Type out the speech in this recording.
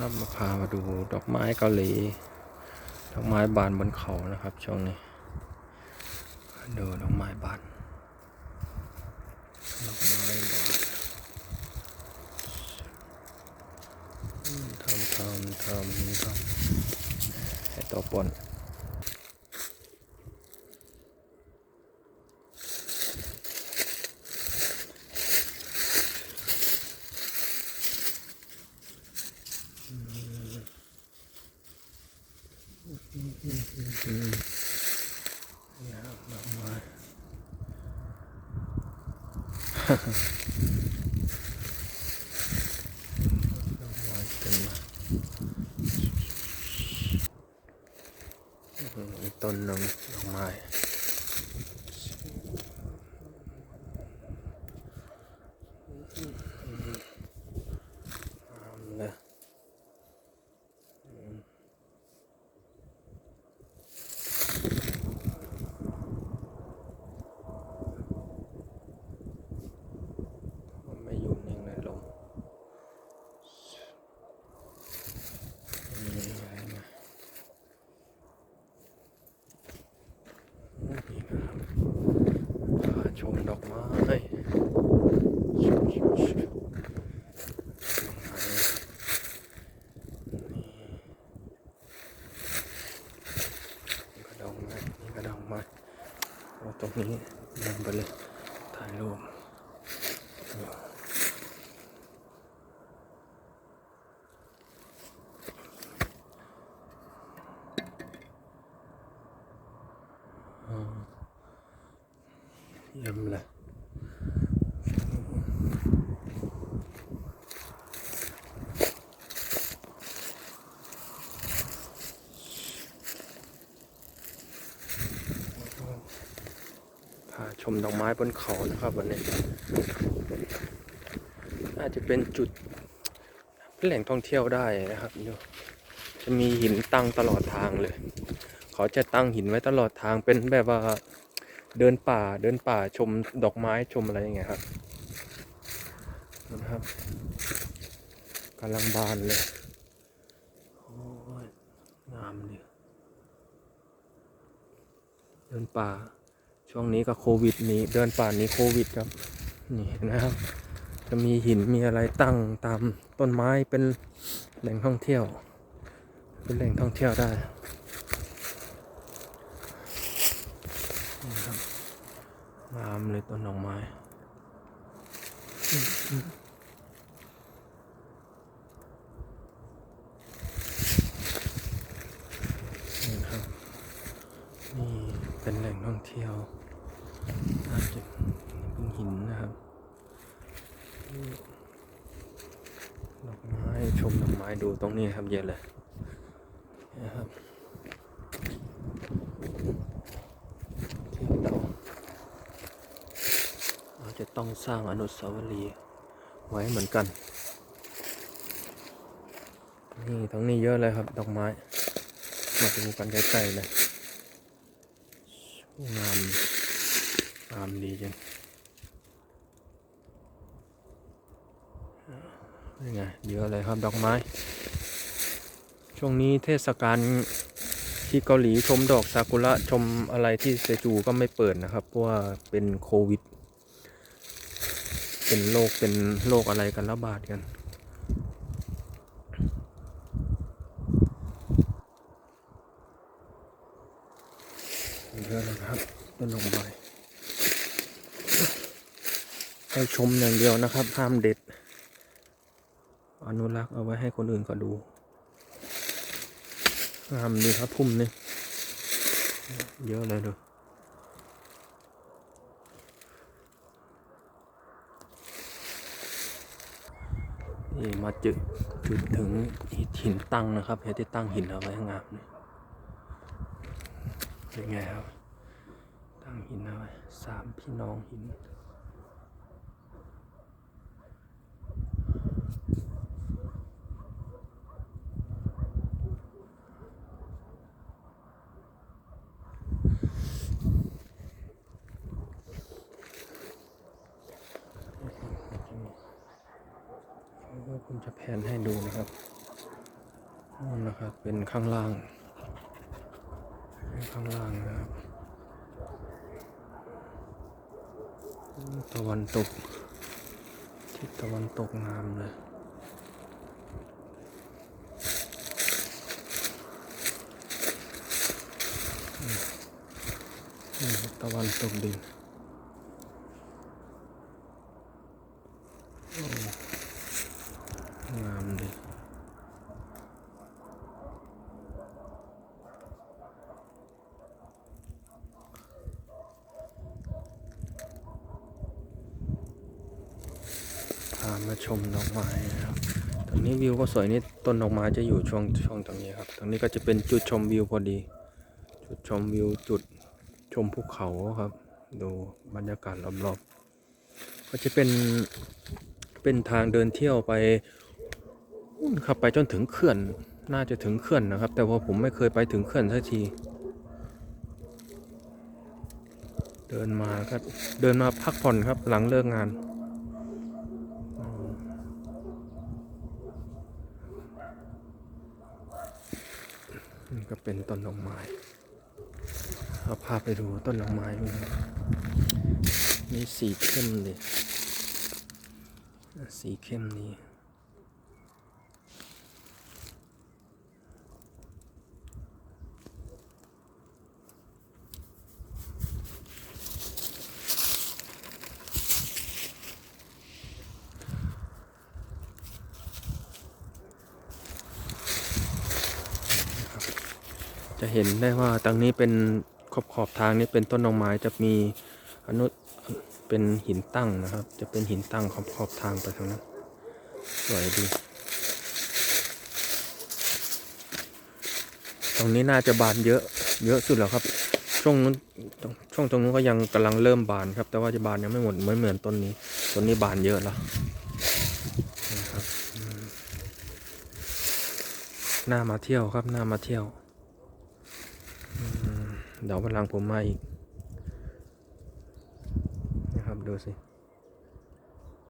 ครับมาพามาดูดอกไม้เกาหลี ดอกไม้บานบนเขานะครับช่วงนี้ ดูดอกไม้บานดอกไม้บานทำทำทำทำให้ตัวปนเนี่ยครับดอกไม้ ดอกไม้เต็มเลยอืมอีกต้นหนึ่งดอกไม้งามเลยอืมไม่อยู่นิ่งเลยลมมีอะไรมานี่นะครับพา ชมดอกไม้ชมชมชมดอกไม้นี่ก็ดอกไม้นี่ก็ดอกไม้ตรงนี้ลงไปเลยถ่ายรูปเยี่ ยมเลยพาชมดอกไม้บนเขานะครับวันนี้น่าจะเป็นจุดเป็นแหล่งท่องเที่ยวได้นะครับดูจะมีหินตั้งตลอดทางเลย เขาจะตั้งหินไว้ตลอดทางเป็นแบบว่า เดินป่าเดินป่าชมดอกไม้ชมอะไรอย่างเงี้ยครับนะครับกำลังบานเลยโอ้ยงามดีเดินป่า ช่วงนี้ก็โควิดนี้เดินป่านี้โควิดครับ นี่นะครับ จะมีหินมีอะไรตั้งตามต้นไม้เป็นแหล่งท่องเที่ยว เป็นแหล่งท่องเที่ยวได้ นี่ครับงามเลยต้นดอกไม้นี่ครับ นี่เป็นแหล่งท่องเที่ยวน่าจะเป็นหินนะครับ ดอกไม้ชมดอกไม้ดูตรงนี้ครับเยอะเลยนะครับที่เรา เรา จะต้องสร้างอนุสาวรีย์ไว้เหมือนกัน นี่ทั้งนี้เยอะเลยครับ ดอกไม้ มาดูกันใกล้ๆเลยงามงามดีจังนี่ไงเยอะเลยครับดอกไม้ ช่วงนี้เทศกาลที่เกาหลีชมดอกซากุระชมอะไรที่เซจูก็ไม่เปิดนะครับ เพราะว่าเป็นโควิด เป็นโรคเป็นโรคอะไรกันระบาดกัน เยอะเลยครับต้นดอกไม้ให้ชมอย่างเดียวนะครับ ห้ามเด็ด อนุรักษ์เอาไว้ให้คนอื่นก็ดูงามดีครับพุ่มนี่เยอะเลยดู นี่มาจุดจุดถึงหินตั้งนะครับเฮที่ตั้งหินเอาไว้งามนี่เป็นไงครับ ตั้งหินเอาไว้สามพี่น้องหิน ผมจะแผนให้ดูนะครับนั่นนะครับ เป็นข้างล่างเป็นข้างล่างนะครับ ตะวันตก ทิศตะวันตกงามเลยตะวันตกดินโอ้งามดีพา มาชมดอกไม้นะครับตรงนี้วิวก็สวยนี่ต้นดอกไม้จะอยู่ช่วงช่วงตรงนี้ครับตรงนี้ก็จะเป็นจุดชมวิวพอดี จุดชมวิวจุดชมภูเขาครับ ดูบรรยากาศรอบๆ ก็จะเป็นเป็นทางเดินเที่ยวไปนู่นครับไปจนถึงเขื่อนน่าจะถึงเขื่อนนะครับ แต่ว่าผมไม่เคยไปถึงเขื่อนสักที เดินมาก็เดินมาพักผ่อนครับหลังเลิกงาน นี่ก็เป็นต้นดอกไม้เอาพาไปดูต้นดอกไม้ด้วยนมีสีเข้มเลยสีเข้มนี้ จะเห็นได้ว่าตรงนี้เป็นขอบขอบทางนี้เป็นต้นดอกไม้จะมีอนุเป็นหินตั้งนะครับ จะเป็นหินตั้งขอบขอบทางไปทางนั้นสวยดี ตรงนี้น่าจะบานเยอะเยอะสุดแล้วครับ ช่วงนู้นช่วงตรงนู้นก็ยังกำลังเริ่มบานครับ แต่ว่าจะบานยังไม่หมดเหมือนเหมือนต้นนี้ต้นนี้บานเยอะแล้วนะครับน่ามาเที่ยวครับน่ามาเที่ยว ดี๋ยววันหลังผมมาอีกนะครับดูสิ